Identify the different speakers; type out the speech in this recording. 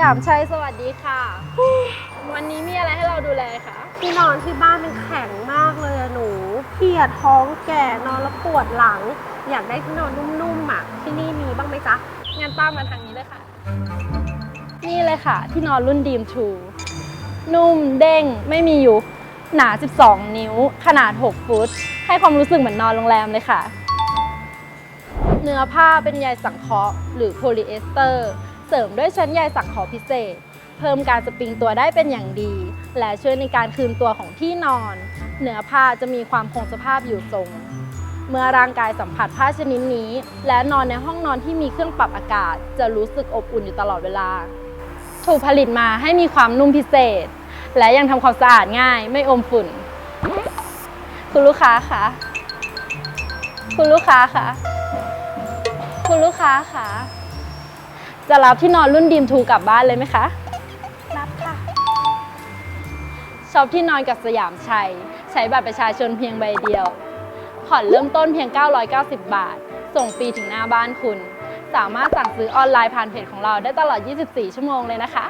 Speaker 1: ยามชัยสวัสดีค่ะ วันนี้มีอะไรให้เราดูแลคะ
Speaker 2: ที่นอนที่บ้านมันแข็งมากเลยอะหนูเพลียท้องแก่นอนแล้วปวดหลัง อยากได้ที่นอนนุ่มๆอะที่นี่มีบ้างไหมจ๊ะ
Speaker 1: งั้นตามมาทางนี้เลยค่ะ นี่เลยค่ะ ที่นอนรุ่นดีมทูนุ่มเด้งไม่มียุบหนา 12 นิ้ว ขนาด 6 ฟุต ให้ความรู้สึกเหมือนนอนโรงแรมเลยค่ะ เนื้อผ้าเป็นใยสังเคราะห์หรือโพลีเอสเตอร์ เสริมด้วยชั้นใยสังเคราะห์พิเศษ เพิ่มการสปริงตัวได้เป็นอย่างดี และช่วยในการคืนตัวของที่นอนเนื้อผ้าจะมีความคงสภาพอยู่ทรง เมื่อร่างกายสัมผัสผ้าชนิดนี้ และนอนในห้องนอนที่มีเครื่องปรับอากาศ จะรู้สึกอบอุ่นอยู่ตลอดเวลา ถูกผลิตมาให้มีความนุ่มพิเศษ และยังทำความสะอาดง่ายไม่อมฝุ่น คุณลูกค้าคะคุณลูกค้าคะคุณลูกค้าคะ จะรับที่นอนรุ่นดีมทูกลับบ้านเลยไหมคะ
Speaker 2: รับค่ะ
Speaker 1: ช็อปที่นอนกับสยามชัย ใช้บัตรประชาชนเพียงใบเดียว ผ่อนเริ่มต้นเพียง 990 บาท ส่งฟรีถึงหน้าบ้านคุณ สามารถสั่งซื้อออนไลน์ผ่านเพจของเราได้ตลอด 24 ชั่วโมงเลยนะคะ